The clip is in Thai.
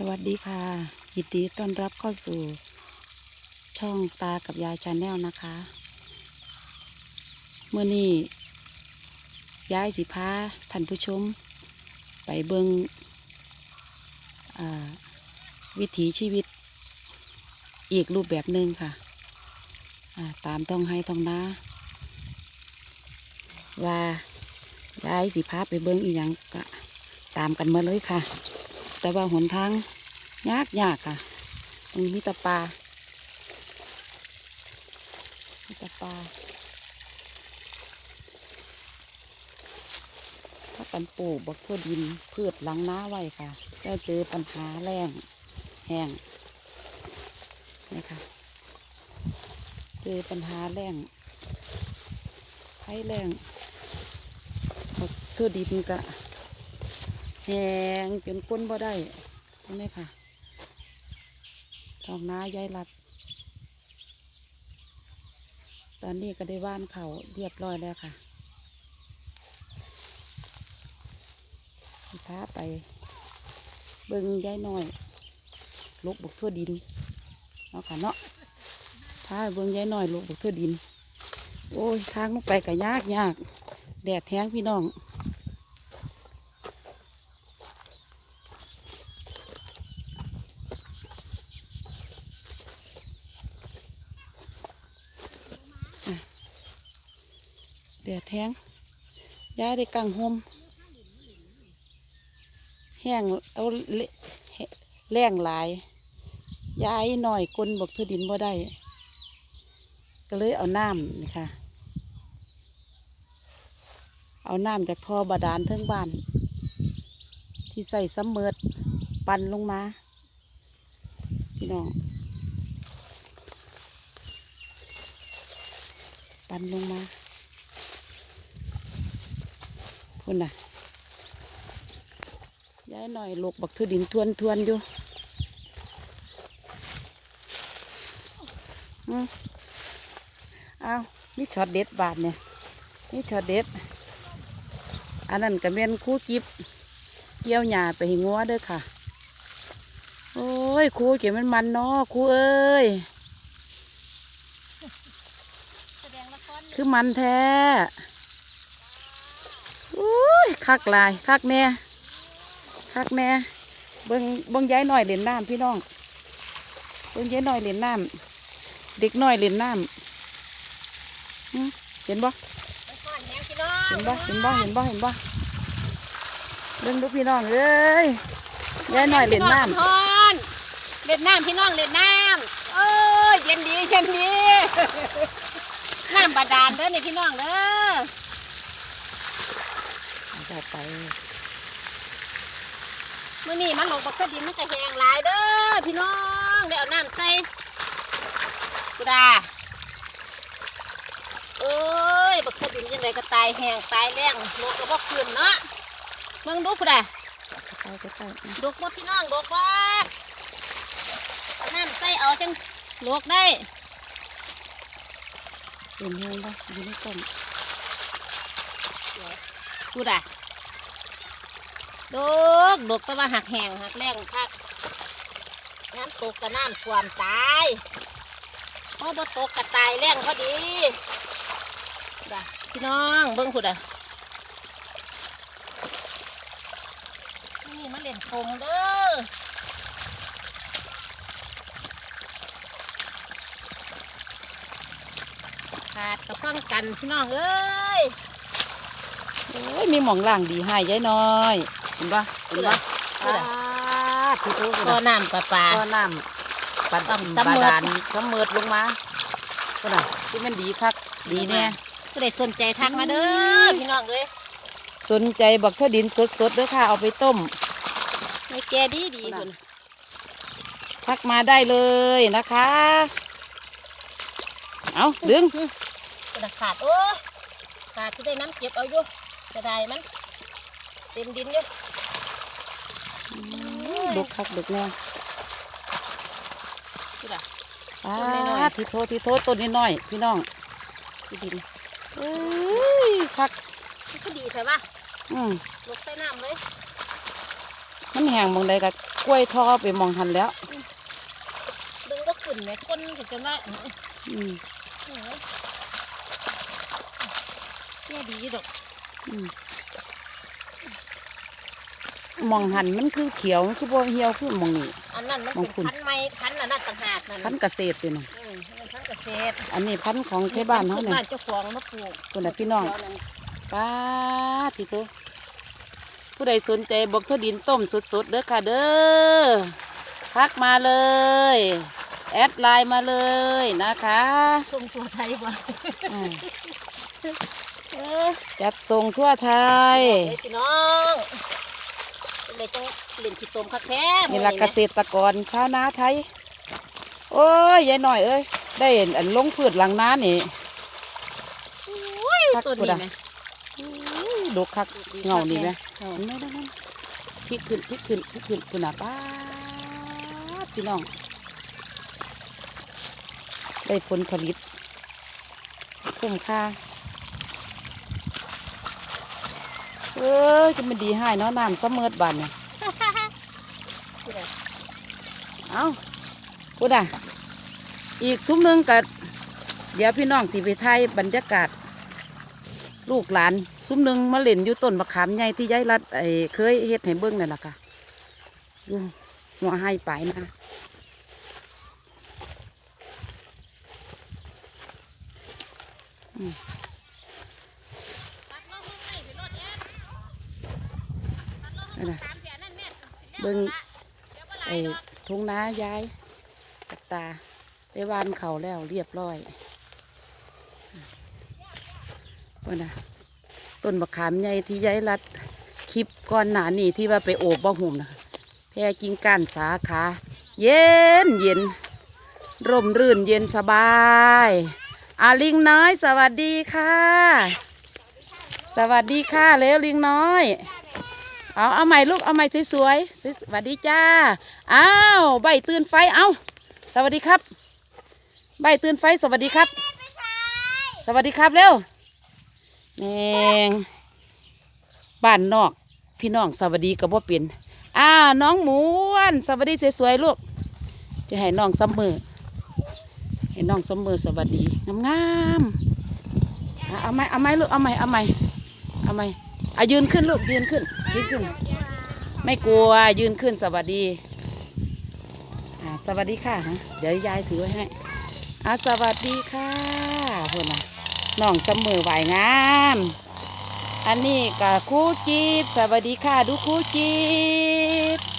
สวัสดีค่ะ ยินดีต้อนรับเข้าสู่ ช่องตากับยายชาแนลนะคะ เมื่อนี้ย้ายสิพาท่านผู้ชม ไปเบิงอ่าวิถีชีวิต อีกรูปแบบหนึ่งค่ะาตามต้องให้ต้องนาว่าย้ายสิพาไปเบิงอีหยังก็ตามกันมาเลยค่ะ แต่ว่าหนทาง ยากยากค่ะตรงนี้มีตะปลามีตะปลาถ้ากันปลูกบักทั่วดินพืชหลังน้าไว้ค่ะก็เจอปัญหาแรงแห้งนี่ค่ะเจอปัญหาแรงไฟแรงบักทั่วดินก็แห้งจนก้นบ่ได้นี่ค่ะ ทองน้ายายรัด ตอนนี้ก็ได้ว่านเขาเรียบร้อยแล้วค่ะพาไป เบิ่งยายน้อยลูกบุกทั่วดินเนาะค่ะเนาะพาเบิ่งยายน้อยลูกบุกทั่วดิน โอ้ยทางลงไปก็ยากยากแดดแห้งพี่น้อง เดือดแห้งย้ายได้กังหมแห้งเอาเละแรงหลาย ย้ายหน่อยกลนบอกเธอดินบ่ได้ ก็เลยเอาน้ำนี่ค่ะเอาน้ำจากท่อบาดาลเทิงบ้าน ที่ใส่ซัมเมิดปั่นลงมาพี่น้องปั่นลงมา พุ่นน่ะย้ายหน่อยลูกบักทือดินทวนทวนๆอยู่อืมเอามีช็อตเด็ดบาทเนี่ยมีช็อตเด็ด อันนั้นก็เป็นคู่กิบเกี่ยวหญ้าไปให้งัวเด้อค่ะ โอ้ยครูเก็บมันมันเนาะครูเอ้ยคือมันแท้อุ้ ยคักลายคักแน่คักแน่เบิ้งเบิ้งย้ายหน่อยเหรียญน้ำพี่น้องเบิ้งย้ายหน่อยเหรียญน้ำเด็กหน้อยเหรียญน้ำเห็นบ่เห็นบ่เห็นบ่เห็นบ่เห็นบ่เบิ้งดูพี่น้องเอ้ยย้ายหน่อยเหรียญน้ฮอนเล่นน้ำพี่น้องเล่นน้ำเอ้ยเย็นดีเย็นดีน้ำบาดาลเด้อนี่พี่น้องเด้อ ต่อไปมื้อนี้มันหลงบักกะดินมันก็แห้งหลายเด้อพี่น้องเดี๋ยวเอาน้ำใส่กูดาเอ้ยบักกะดินยังไงก็ตายแห้งตายแรงโลกก็บ่คืนเนาะมึงดูกูดาใกล้ใกล้ๆดกบ่พี่น้องดกบ่เอาน้ำใส่เอาจังโลกได้เห็นแห้งบ่อยู่ในต้นกูด่ะ ดกดกแต่ว่าหักแห้งหักแรงคักน้ำตกกับน้ำท่วมตายพอบ่ตกกับตายแรงพอดีด่ะพี่น้องเบิ้งกูด่ะนี่มาเล่นทงเด้อขาดกับป้องกันพี่น้องเอ้ยโอ้ยมีหมองล่างดีให้ยายน้อย เห็นปะเห็นปะพูดอะพี่ตู้ก็น้ำปลาปลาก็น้ำปัดต้องบาสำเร็จดาลสำเมิดลงมาก็น่ะที่มันดีคักดีแน่ก็ได้สนใจทักมาเด้อพี่น้องเลยสนใจบักเทอดินสดๆเด้อค่ะเอาไปต้มไม่แกดีดีคุณทักมาได้เลยนะคะ เอาดึงกระดาษขาดโอ้ขาดที่ได้น้ำเก็บเอาอยู่จะได้มันเต็มดินอยู่ ดุกคักดุกแน่พี่ล่ะอ่าต้นน้อยๆทีโททีโทต้นนิดหน่อยพี่น้องที่ดินเอ้ยคักมันก็ดีใช่ปะอืมลกใส่น้ำเลยดมันแห้งหมองใดก็กล้วยทอไปหมองหันแล้วดึงก็ขึ้นแม่คนก็จะว่าอืมแค่ดีดอกอืมห มองหันมันคือเขียวมันคือบ่เหี่ยวคือหมองนี้อันนั้นมันมองเป็นคุณพันธุ์ไม้พันธุ์อันนั้นต่างหากนั่นพันธุ์เกษตรสินะอืมมันพันธุ์เกษตรอันนี้พันธุ์ของเทบ้านเฮาเนี่ย บ้านเจ้าของมาปลูกคุณน่ะพี่น้องป้าทีโตผู้ใดสนใจบอกทั่วดินต้มสดๆเด้อค่ะเด้อทักมาเลย แอดไลน์มาเลยนะคะส่งตัวไทยบ่อ่าเออจัดส่งทั่วไทยเฮ้ยพี่น้อง เลยจังเล่นขี้ตมคักแท้นี่ละเกษตรกรชาวนาไทย โอ้ยยายหน่อยเอ้ยได้เห็นอันลงพืชหลังน้านี่อุ้ยคักตัวพุ่นี้นไหมน่ะดกคักเงานี่ไหมเงาเห็นไหมนั่นนั่นพลิกขึ้นพลิกขึ้นพลิกขึ้นคุณน่ะป้าดพี่น้อง ได้ผลผลิตคุ้มค่า เอ้ยจะมันดีให้เนาะน้ำเสมอดบานเนี่ยเอาพูดอะอีกซุ้มหนึงกับเดี๋ยวพี่น้องสิไปไทยบรรยากาศ ลูกหลาน ซุ้มหนึงมาเล่นอยู่ต้นมะขามใหญ่ที่ยายรัดไอ้เคยเฮ็ดให้เบิ้งนั่นแหละค่ะอยู่หัวให้ไปนะนั่นน่ะเบิ้งไอ้ทุ่งนาย้ายกับตาได้วานเขาแล้วเรียบร้อยว่านะต้นมะขามใหญ่ที่ยายรัดคลิปก่อนหนานี่ที่ว่าไปโอบบ่หุ่มนะแพรกิ่งก้านสาขา เย็นเย็นร่มรื่นเย็นสบายอาลิงน้อย สวัสดีค่ะ สวัสดีค่ะเร็วลิงน้อย เอาเอาใหม่ลูกเอาใหม่สวยๆสวัสดีจ้าอ้าวใบตื่นไฟเอาสวัสดีครับ ใบตื่นไฟสวัสดีครับ สวัสดีครับเร็วแมงบ้านนอก พี่น้องสวัสดีกับว่าเป็นอ่าน้องหมูอ้นสวัสดีสวยๆลูกจะให้น้องซัมเมอร์ให้น้องซัมเมอร์สวัสดีงามๆเอาไหมเอาไหมลูกเอาไหมเอาไหมเอาไหม อายืนขึ้นลูกยืนขึ้นยืนขึ้น ไม่กลัวยืนขึ้นสวัสดีอ่าสวัสดีค่ะฮะเดี๋ยวยายถือไว้ให้อ่าสวัสดีค่ะพูดนะน้องเสมอไหวงาม อันนี้กับครู่จีบสวัสดีค่ะ ดูครู่จีบ